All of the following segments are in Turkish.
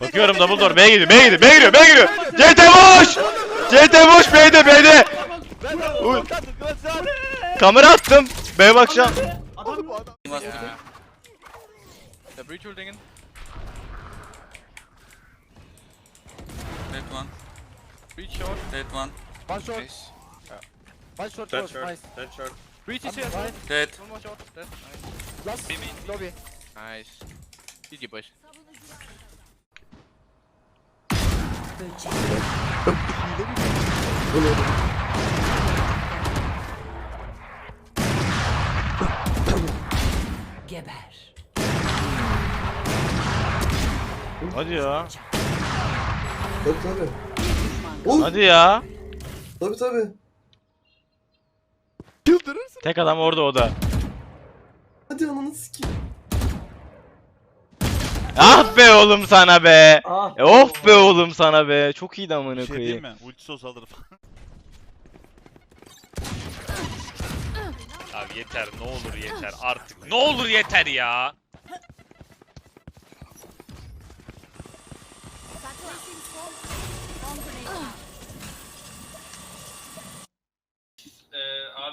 Bakıyorum double door B'ye gidiyor B'ye gidiyor B'ye gidiyor B'ye gidiyor. CT boş. CT boş B'de B'de. Uy. Kamera attım. B'ye bakacağım. Yeah. The breach holding in. Dead one. Breach short. Dead one. One short. Nice. One short. Dead short. Nice. Dead short. Breach is here. Dead. One more short. Dead. Nice. Last. Lobby. Nice. GG boys. Geber. Hadi ya. Tabii tabii. Hadi ya. Tabii tabii. Tek adam orada o da. Hadi ananı sikeyim. Ah be oğlum sana be. Ah. E, of be oğlum sana be. Çok iyiydi amına Bir şey diyeyim koyayım. mi? Ultisi olsa alır falan. Abi yeter ne olur yeter artık. Ne olur yeter ya.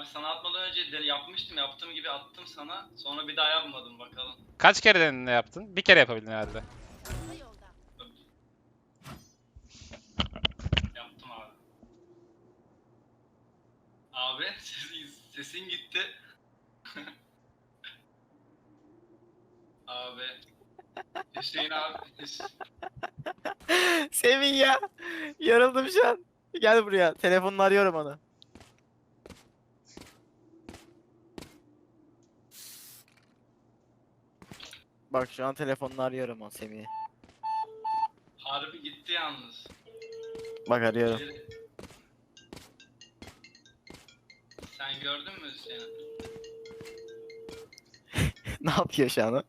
Abi sana atmadan önce de yapmıştım yaptığım gibi attım sana sonra bir daha yapmadım bakalım. Kaç kere denedin ne yaptın? Bir kere yapabildin herhalde. Yaptım abi. Abi sesin, sesin gitti. abi. Hüseyin abi. Sevin ya. Yarıldım şu an. Gel buraya. Telefonla arıyorum onu. Bak şu an telefonla arıyorum onu Semih'i. Harbi gitti yalnız. Bak arıyorum. Geri- Sen gördün mü Hüseyin? ne yapıyor şu an o?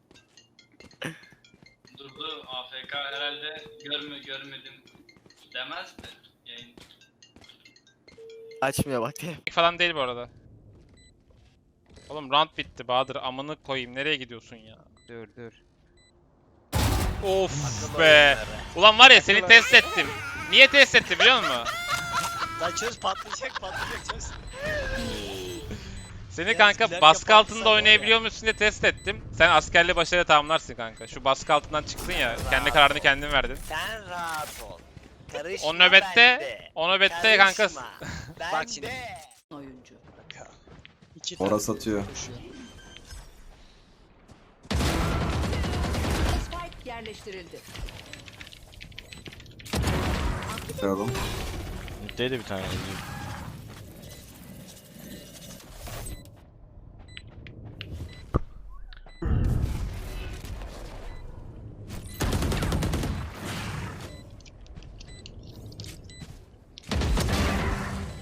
Durdu AFK herhalde görme görmedim demez de yayın. Açmıyor bak telefon. falan değil bu arada. Oğlum round bitti Bahadır amını koyayım nereye gidiyorsun ya? Dur dur. Of be. Ulan var ya seni test ettim. Niye test etti biliyor musun? Lan çöz patlayacak patlayacak çöz. Seni kanka baskı altında oynayabiliyor musun diye test ettim. Sen askerli başarıyla tamamlarsın kanka. Şu baskı altından çıktın ya. Kendi kararını kendin verdin. Sen rahat ol. Karışma O nöbette, o nöbette kanka Bak şimdi. Oyuncu. Ora satıyor. Spike yerleştirildi. Bakalım. Middeydi bir tane.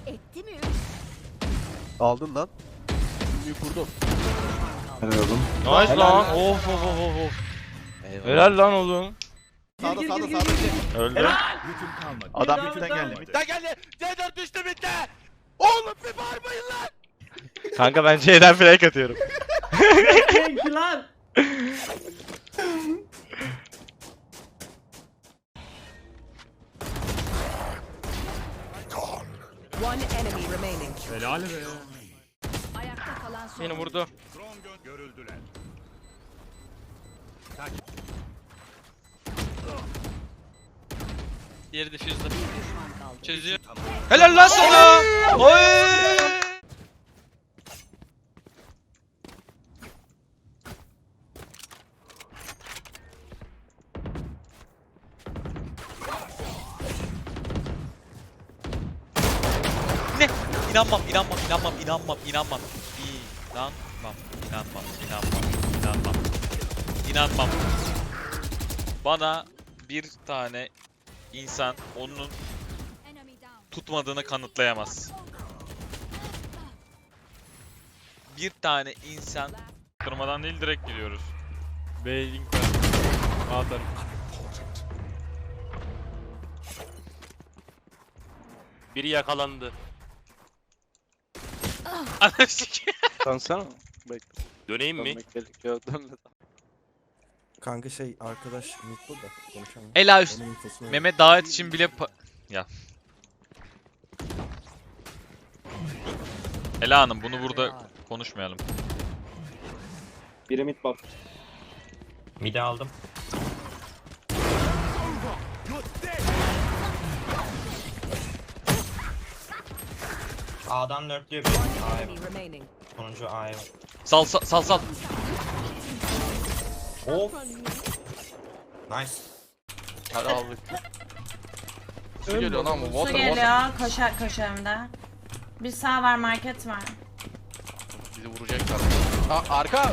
Etti mi? Aldın lan. Ünlüyü kurdum. Helal oğlum. Nice lan. Of of of of. Helal lan oğlum. Sağda sağda sağda. Öldü. Adam bütünden geldi. Bütünden geldi. C4 düştü bitti. Oğlum bir bağırmayın lan. Kanka ben C'den flank atıyorum. One enemy remaining. Helal be. Ayakta kalan son. Beni vurdu. Diğeri diffuse'da. Bir düşman kaldı. Çözüyor. Helal lan sana. Oy. Ne? İnanmam, inanmam, inanmam, inanmam, inanmam. İnanmam, inanmam, inanmam, inanmam. İnanmam. Bana bir tane insan onun tutmadığını kanıtlayamaz. Bir tane insan Kırmadan değil direkt gidiyoruz. B link. Atarım. Biri yakalandı. Ananı sikeyim. Dönsene. Döneyim mi? gerekiyor. Dön. Kanka şey arkadaş mutlu da konuşamam. Ela üst. Onun infosunu ver. Mehmet davet için bile pa- ya. Ela Hanım bunu burada konuşmayalım. Biri mid bak. Mide aldım. A'dan nörtlüyor bir. A'ya Enemy remaining. Sonuncu A'ya Sal sal sal. sal. Of. Nice. Hadi aldık. Su geliyor lan bu. Su Water water. geliyor. Koşar koşar hem de. Bir sağ var market var. Bizi vuracaklar. Aa, arka lan.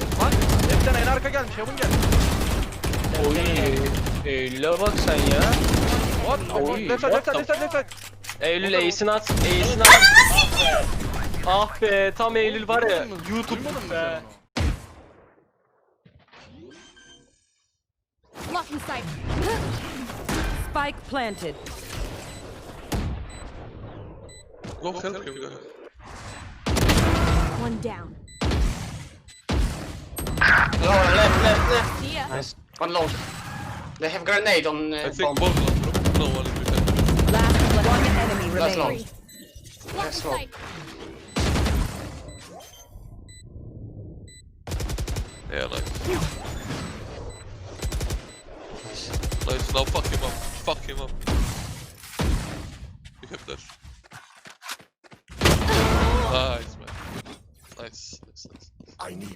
Hepten en arka gelmiş. Heaven gelmiş. Eylül'e bak sen ya. What? Oy, Left side, left side, left side, left side. Eylül ace'ini at. Ace'ini at. ah be tam Eylül var ya. YouTube be. Blocking sight. Spike planted. One down. left, left, left. See ya. Nice. One low. They have grenade on uh, bomb. Last one enemy That's long. remaining. That's long. Yeah, like. Nice, now fuck him up. Fuck him up. You have that. Nice man. Nice, nice,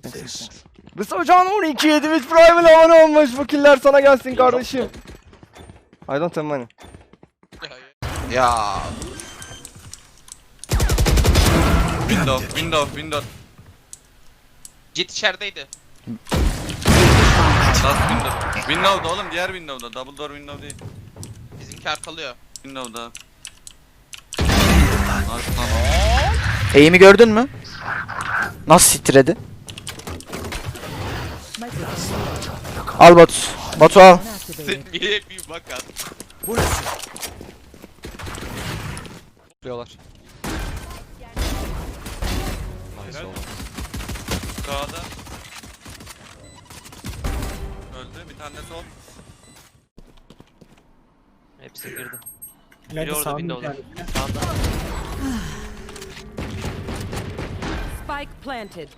nice. Mustafa Can 12 7 Prime ile abone olmuş. Bu killer sana gelsin kardeşim. I don't have money. Ya. Window, window, window. Jet içerideydi. Last window. Window'da oğlum diğer window'da. Double door window değil. Bizimki arkalıyor. Window'da. Eğimi gördün mü? Nasıl titredi? Al Batu. Batu al. Niye bir bak at. Diyorlar. Nice oğlum. Sağda. Tane de sol. Hepsi girdi. Biri orada window'da. Spike planted.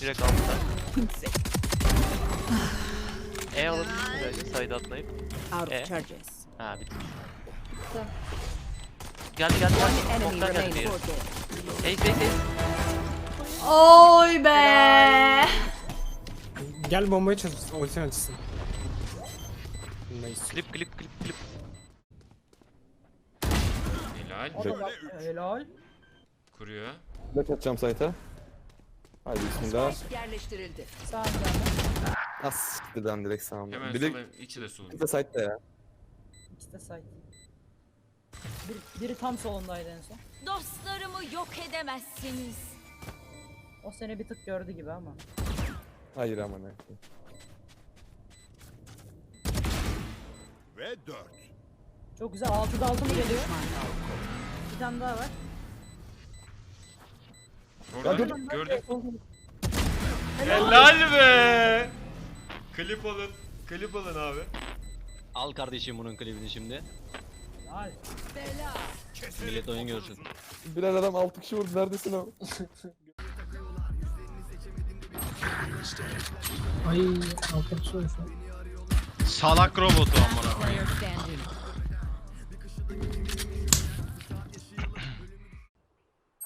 Direkt altta. E alabilir misin bence sayda atlayıp? Out of charges. Ha bitti. Geldi geldi geldi. enemy Smoke'tan geldi remaining. diğeri. Ace ace ace. Oy be. Gel bombayı çöz. Ultin açsın. Nice. Klip klip klip klip. Helal. Helal. Kuruyor. Bak atacağım site'a. Hadi bismillah. Yerleştirildi. As siktirden direkt sağımda. Hemen Biri sola içi de sol. bir de site'da ya. İkisi de site. Bir, biri tam solundaydı en son. Dostlarımı yok edemezsiniz. O seni bir tık gördü gibi ama. Hayır ama ne. Çok güzel. 6'da 6 mı geliyor? Bir tane daha var. Orada gördüm. Helal be. Klip alın. Klip alın abi. Al kardeşim bunun klibini şimdi. Ay. Millet oyun görsün. Bilal adam 6 kişi vurdu neredesin o? Ay 6 kişi vurdu. Salak robotu amına. Standing.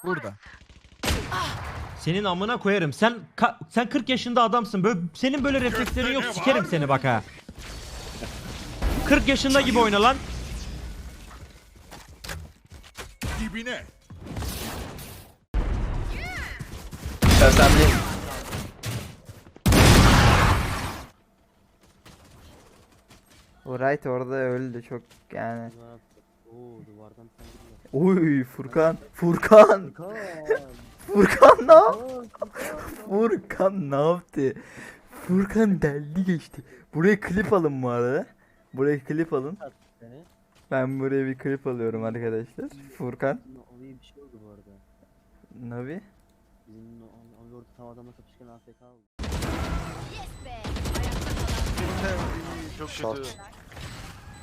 Burada. Senin amına koyarım. Sen sen 40 yaşında adamsın. Böyle senin böyle reflekslerin yok. Sikerim seni bak ha. 40 yaşında gibi oyna lan. Alright orada öldü çok yani. Uy Furkan. Furkan. Furkan ne yaptı? Furkan ne yaptı? Furkan deldi geçti. Buraya klip alın bu arada. Buraya klip alın. Ben buraya bir klip alıyorum arkadaşlar. Furkan. Navi. Bizim o orada tam adamla kapışırken AFK oldu. Çok kötü.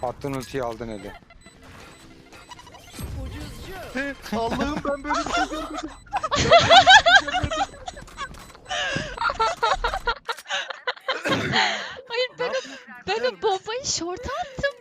Attın ultiyi aldın eli. Allah'ım ben böyle bir şey görmedim. Hayır ben o, ben o bombayı şorta attım.